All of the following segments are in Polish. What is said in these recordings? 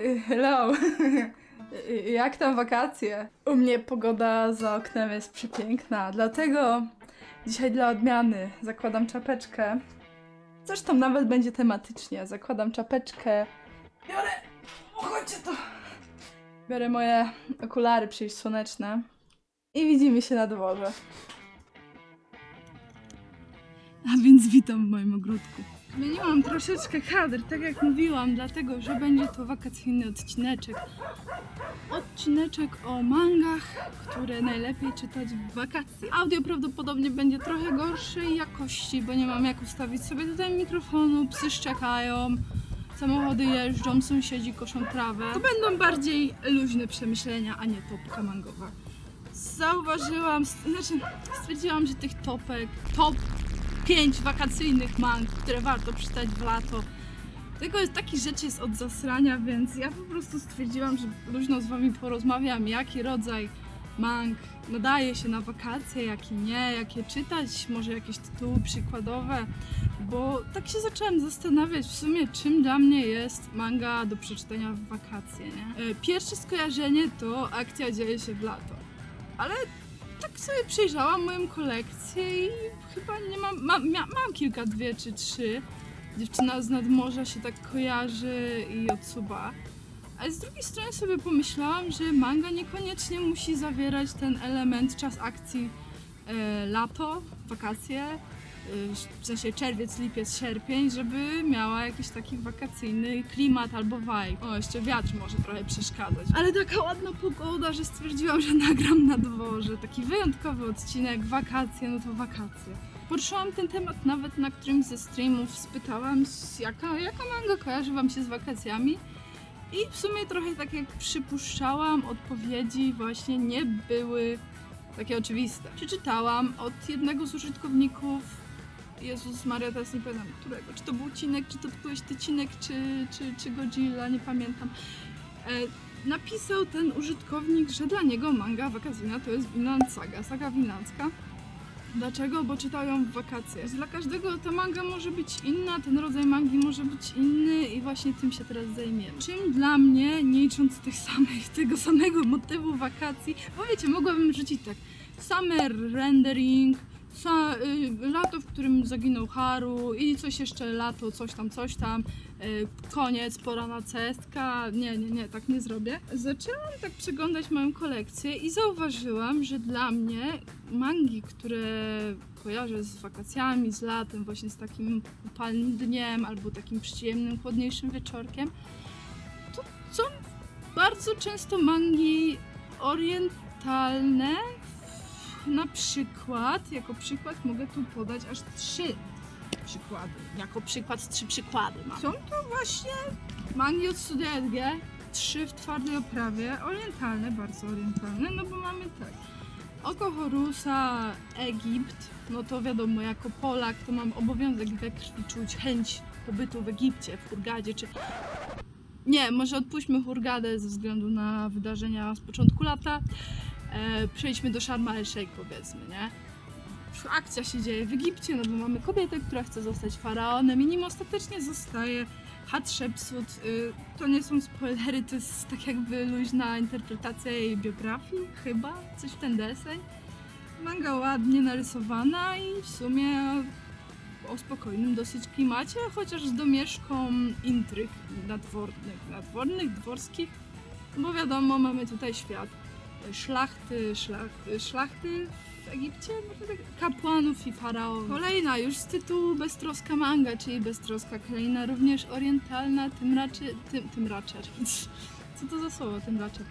Hello. Jak tam wakacje? U mnie pogoda za oknem jest przepiękna, dlatego dzisiaj dla odmiany zakładam czapeczkę. Zresztą nawet będzie tematycznie. Zakładam czapeczkę. Biorę. O, chodźcie to. Biorę moje okulary przeciwsłoneczne. I widzimy się na dworze. A więc witam w moim ogródku. Zmieniłam troszeczkę kadr, tak jak mówiłam, dlatego że będzie to wakacyjny odcineczek. Odcineczek o mangach, które najlepiej czytać w wakacje. Audio prawdopodobnie będzie trochę gorszej jakości, bo nie mam jak ustawić sobie tutaj mikrofonu, psy szczekają, samochody jeżdżą, sąsiedzi koszą trawę. To będą bardziej luźne przemyślenia, a nie topka mangowa. Zauważyłam, znaczy stwierdziłam, że tych topek, top 5 wakacyjnych mang, które warto przeczytać w lato. Tylko jest takich rzeczy jest od zasrania, więc ja po prostu stwierdziłam, że luźno z wami porozmawiam, jaki rodzaj mang nadaje się na wakacje, jaki nie, jakie czytać, może jakieś tytuły przykładowe, bo tak się zaczęłam zastanawiać w sumie, czym dla mnie jest manga do przeczytania w wakacje, nie? E, Pierwsze skojarzenie to akcja dzieje się w lato, ale tak sobie przejrzałam moją kolekcję i chyba nie mam, mam, mia- mam kilka, dwie czy trzy. Dziewczyna z nadmorza się tak kojarzy i odsuba. Ale z drugiej strony sobie pomyślałam, że manga niekoniecznie musi zawierać ten element czas akcji e, lato, wakacje, w sensie czerwiec, lipiec, sierpień, żeby miała jakiś taki wakacyjny klimat albo vibe. O, jeszcze wiatr może trochę przeszkadzać. Ale taka ładna pogoda, że stwierdziłam, że nagram na dworze. Taki wyjątkowy odcinek, wakacje, no to wakacje. Poruszyłam ten temat nawet na którymś ze streamów, spytałam jaka, jaka manga kojarzy wam się z wakacjami. I w sumie trochę tak jak przypuszczałam, odpowiedzi właśnie nie były takie oczywiste. Przeczytałam od jednego z użytkowników, Jezus Maria, teraz nie pamiętam którego, czy to był Cinek, czy to byłeś ty Cinek, czy, czy, czy Godzilla, nie pamiętam. E, napisał ten użytkownik, że dla niego manga wakacyjna to jest Vinland Saga, saga winlandzka. Dlaczego? Bo czytał ją w wakacje. Dla każdego ta manga może być inna, ten rodzaj mangi może być inny i właśnie tym się teraz zajmiemy. Czym dla mnie, nie licząc tych samych, tego samego motywu wakacji, bo wiecie, mogłabym rzucić tak, summer rendering, sa, y, lato, w którym zaginął Haru i coś jeszcze, lato, coś tam, coś tam, y, koniec, pora na cestka. Nie, nie, nie, tak nie zrobię. Zaczęłam tak przeglądać moją kolekcję i zauważyłam, że dla mnie mangi, które kojarzę z wakacjami, z latem, właśnie z takim upalnym dniem albo takim przyjemnym, chłodniejszym wieczorkiem, to są bardzo często mangi orientalne. Na przykład, jako przykład mogę tu podać aż trzy przykłady. Jako przykład trzy przykłady mam. Są to właśnie mangi od Studia LG, trzy w twardej oprawie, orientalne, bardzo orientalne, no bo mamy tak. Oko Horusa, Egipt, no to wiadomo, jako Polak to mam obowiązek we krwi czuć chęć pobytu w Egipcie, w Hurgadzie, czy... Nie, może odpuśćmy Hurgadę ze względu na wydarzenia z początku lata. E, przejdźmy do Sharm el Sheikh powiedzmy, nie? Akcja się dzieje w Egipcie, no bo mamy kobietę, która chce zostać faraonem i nim ostatecznie zostaje Hatshepsut. Y, to nie są spoilery, to jest tak jakby luźna interpretacja jej biografii, chyba, coś w ten deseń. Manga ładnie narysowana i w sumie o spokojnym dosyć klimacie, chociaż z domieszką intryg nadwornych, nadwornych, dworskich, bo wiadomo, mamy tutaj świat szlachty, szlachty, szlachty w Egipcie, może tak, kapłanów i faraonów. Kolejna już z tytułu Beztroska manga, czyli Beztroska kraina, również orientalna, tym raczej, tym, tym raczej, co to za słowo, tym raczej.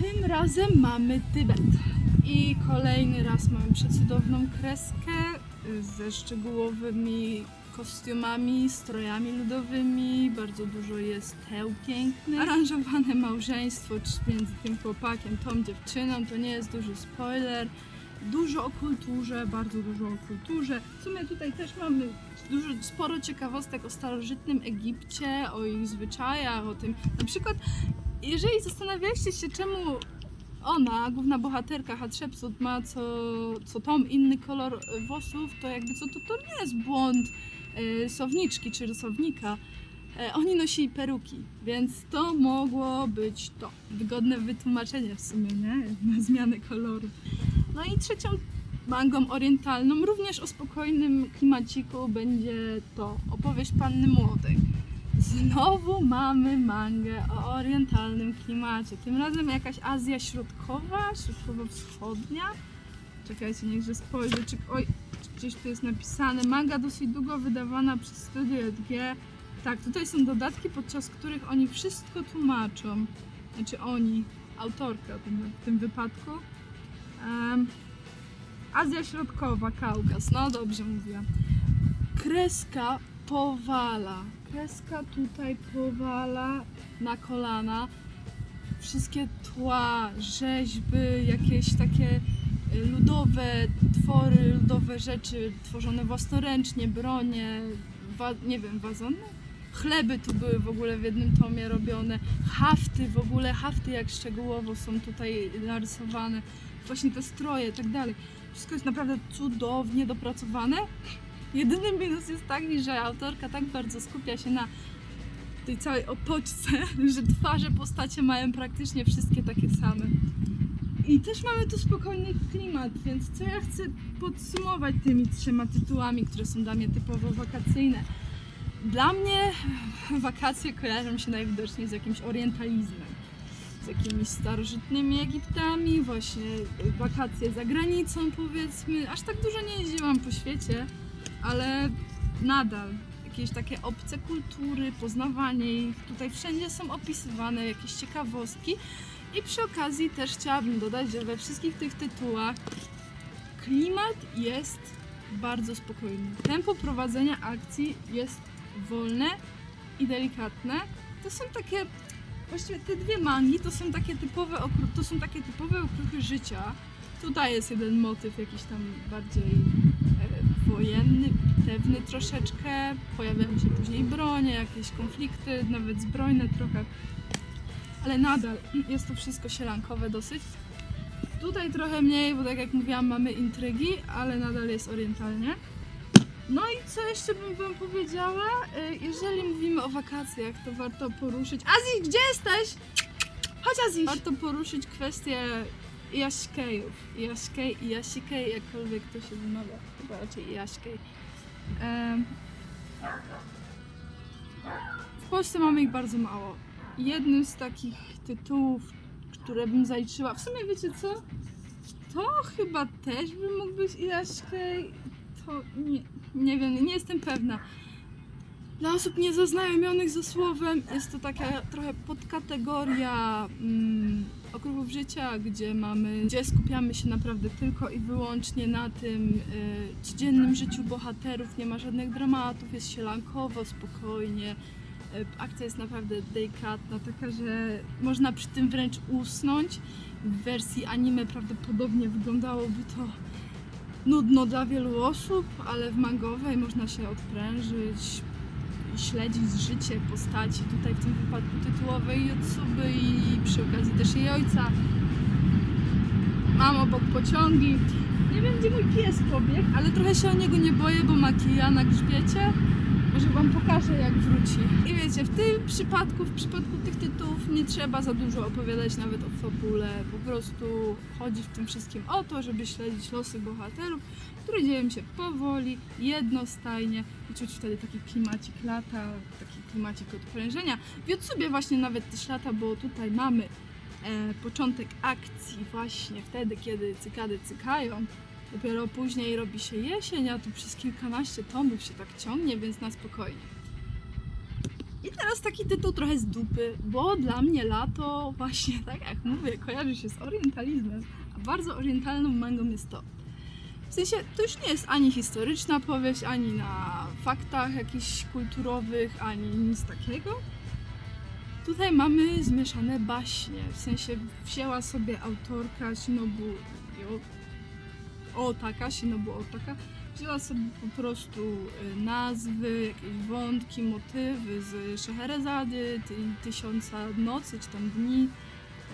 Tym razem mamy Tybet. I kolejny raz mamy przecudowną kreskę ze szczegółowymi kostiumami, strojami ludowymi, bardzo dużo jest teł pięknych. Aranżowane małżeństwo między tym chłopakiem, tą dziewczyną, to nie jest duży spoiler. Dużo o kulturze, bardzo dużo o kulturze. W sumie tutaj też mamy dużo, sporo ciekawostek o starożytnym Egipcie, o ich zwyczajach, o tym. Na przykład, jeżeli zastanawialiście się, czemu ona, główna bohaterka Hatshepsut ma co, co tom inny kolor włosów, to jakby co, to, to nie jest błąd y, sowniczki czy rysownika. E, Oni nosili peruki, więc to mogło być to. Wygodne wytłumaczenie w sumie, nie? Na zmianę koloru. No i trzecią mangą orientalną, również o spokojnym klimaciku, będzie to opowieść Panny Młodej. Znowu mamy mangę o orientalnym klimacie. Tym razem jakaś Azja Środkowa, Środkowo-Wschodnia. Czekajcie, niechże spojrzę, czy, oj, gdzieś tu jest napisane. Manga dosyć długo wydawana przez Studio EDG. Tak, tutaj są dodatki, podczas których oni wszystko tłumaczą. Znaczy oni, autorka w tym, wypadku. Em, Azja Środkowa, Kaukaz, no dobrze mówiłam. Kreska powala. Kreska tutaj powala na kolana. Wszystkie tła, rzeźby, jakieś takie y, ludowe twory, ludowe rzeczy tworzone własnoręcznie, bronie, nie wiem, wazony? Chleby tu były w ogóle w jednym tomie robione, hafty w ogóle, hafty jak szczegółowo są tutaj narysowane, właśnie te stroje i tak dalej. Wszystko jest naprawdę cudownie dopracowane. Jedyny minus jest taki, że autorka tak bardzo skupia się na tej całej otoczce, że twarze postacie mają praktycznie wszystkie takie same. I też mamy tu spokojny klimat, więc co ja chcę podsumować tymi trzema tytułami, które są dla mnie typowo wakacyjne. Dla mnie wakacje kojarzą się najwidoczniej z jakimś orientalizmem, z jakimiś starożytnymi Egiptami, właśnie wakacje za granicą powiedzmy. Aż tak dużo nie jeździłam po świecie, ale nadal jakieś takie obce kultury, poznawanie ich. Tutaj wszędzie są opisywane jakieś ciekawostki. I przy okazji też chciałabym dodać, że we wszystkich tych tytułach klimat jest bardzo spokojny. Tempo prowadzenia akcji jest wolne i delikatne. To są takie, właściwie te dwie mangi to są takie typowe, to są takie typowe okruchy życia. Tutaj jest jeden motyw jakiś tam bardziej e, wojenny, bitewny troszeczkę. Pojawiają się później bronie, jakieś konflikty, nawet zbrojne trochę. Ale nadal jest to wszystko sielankowe dosyć. Tutaj trochę mniej, bo tak jak mówiłam, mamy intrygi, ale nadal jest orientalnie. No i co jeszcze bym wam powiedziała? E, Jeżeli mówimy o wakacjach, to warto poruszyć. Aziz, gdzie jesteś? Chodź Aziz! Warto poruszyć kwestię Jaśkejów. Jaśkej i Jasikej, jakkolwiek to się wymawia. Chyba raczej Jaśkej. Em, W Polsce mamy ich bardzo mało. Jednym z takich tytułów, które bym zaliczyła. W sumie wiecie co? To chyba też by mógł być Jaśkej. To nie, nie wiem, nie jestem pewna. Dla osób niezaznajomionych ze słowem jest to taka trochę podkategoria mm, okruchów życia, gdzie mamy, gdzie skupiamy się naprawdę tylko i wyłącznie na tym y, codziennym życiu bohaterów, nie ma żadnych dramatów, jest sielankowo, spokojnie. Y, akcja jest naprawdę delikatna, taka, że można przy tym wręcz usnąć. W wersji anime prawdopodobnie wyglądałoby to nudno dla wielu osób, ale w mangowej można się odprężyć, śledzić życie postaci, tutaj w tym wypadku tytułowej Jutsuby i przy okazji też jej ojca. Mam obok pociągi. Nie wiem gdzie mój pies pobiegł, ale trochę się o niego nie boję, bo ma kija na grzbiecie. Może wam pokażę jak wróci. I wiecie, w tym przypadku, w przypadku tych tytułów nie trzeba za dużo opowiadać nawet o fabule. Po prostu chodzi w tym wszystkim o to, żeby śledzić losy bohaterów, które dzieją się powoli, jednostajnie i czuć wtedy taki klimacik lata, taki klimacik odprężenia. W Jutsubie właśnie nawet też lata, bo tutaj mamy e, początek akcji właśnie wtedy, kiedy cykady cykają. Dopiero później robi się jesień, a tu przez kilkanaście tomów się tak ciągnie, więc na spokojnie. I teraz taki tytuł trochę z dupy, bo dla mnie lato właśnie, tak jak mówię, kojarzy się z orientalizmem, a bardzo orientalną mangą jest to. W sensie, to już nie jest ani historyczna powieść, ani na faktach jakichś kulturowych, ani nic takiego. Tutaj mamy zmieszane baśnie, w sensie wzięła sobie autorka Shinobu Jo- Otaka, Shinobu Otaka, wzięła sobie po prostu y, nazwy, jakieś wątki, motywy z Scheherazady, ty, Tysiąca Nocy czy tam Dni,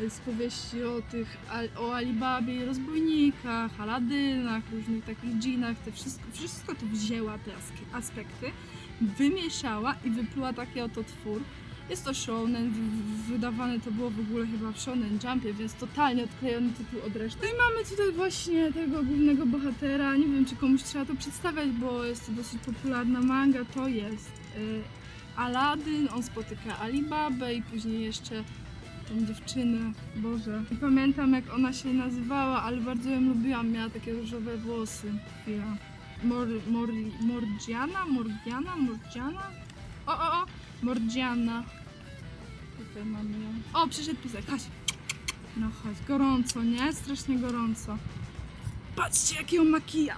y, z powieści o tych, o Alibabie i rozbójnikach, Aladynach, różnych takich dżinach, te wszystko, wszystko to wzięła te aspekty wymieszała i wypluła taki oto twór. Jest to shonen, wydawane to było w ogóle chyba w Shonen Jumpie, więc totalnie odklejony tytuł od reszty. No i mamy tutaj właśnie tego głównego bohatera, nie wiem czy komuś trzeba to przedstawiać, bo jest to dosyć popularna manga, to jest y, Aladdin, on spotyka Alibabę i później jeszcze tą dziewczynę, Boże. Nie pamiętam jak ona się nazywała, ale bardzo ją lubiłam, miała takie różowe włosy. Chwila. Mor, mor, Morgiana? Morgiana? Morgiana? O, o, o! Morgiana. Tutaj mamy ją. O, przyszedł pisek, chodź. No chodź, gorąco, nie? Strasznie gorąco. Patrzcie, jaki on makija.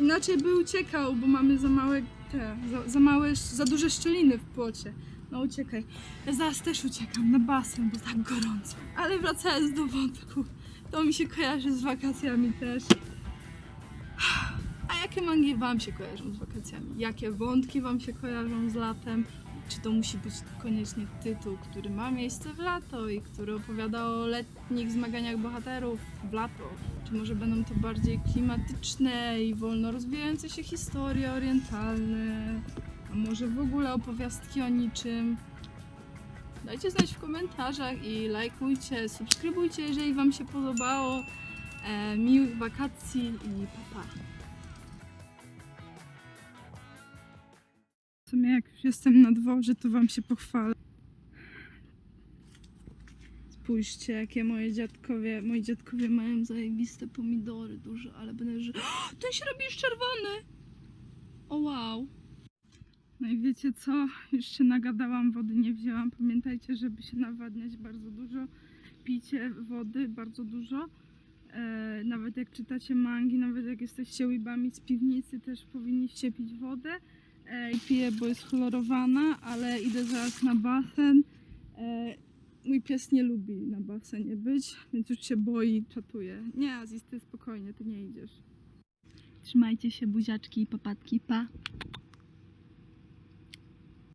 Inaczej by uciekał, bo mamy za małe te, za, za małe, za duże szczeliny w płocie. No uciekaj. Ja zaraz też uciekam na basen, bo tak gorąco. Ale wracając do wątku, to mi się kojarzy z wakacjami też. Jakie mangi Wam się kojarzą z wakacjami? Jakie wątki Wam się kojarzą z latem? Czy to musi być koniecznie tytuł, który ma miejsce w lato i który opowiada o letnich zmaganiach bohaterów w lato? Czy może będą to bardziej klimatyczne i wolno rozwijające się historie orientalne? A może w ogóle opowiastki o niczym? Dajcie znać w komentarzach i lajkujcie, subskrybujcie, jeżeli Wam się podobało. E, miłych wakacji i pa, pa. W sumie jak już jestem na dworze, to Wam się pochwalę. Spójrzcie, jakie moje dziadkowie, moi dziadkowie mają zajebiste pomidory duże, ale będę, że ten się robi już czerwony! O wow! No i wiecie co? Już się nagadałam, wody nie wzięłam. Pamiętajcie, żeby się nawadniać bardzo dużo. Pijcie wody bardzo dużo. E, nawet jak czytacie mangi, nawet jak jesteście łybami z piwnicy, też powinniście pić wodę. Piję, bo jest chlorowana, ale idę zaraz na basen. Mój pies nie lubi na basenie być, więc już się boi, czatuje. Nie, Aziz, ty spokojnie, ty nie idziesz. Trzymajcie się, buziaczki i papatki, pa!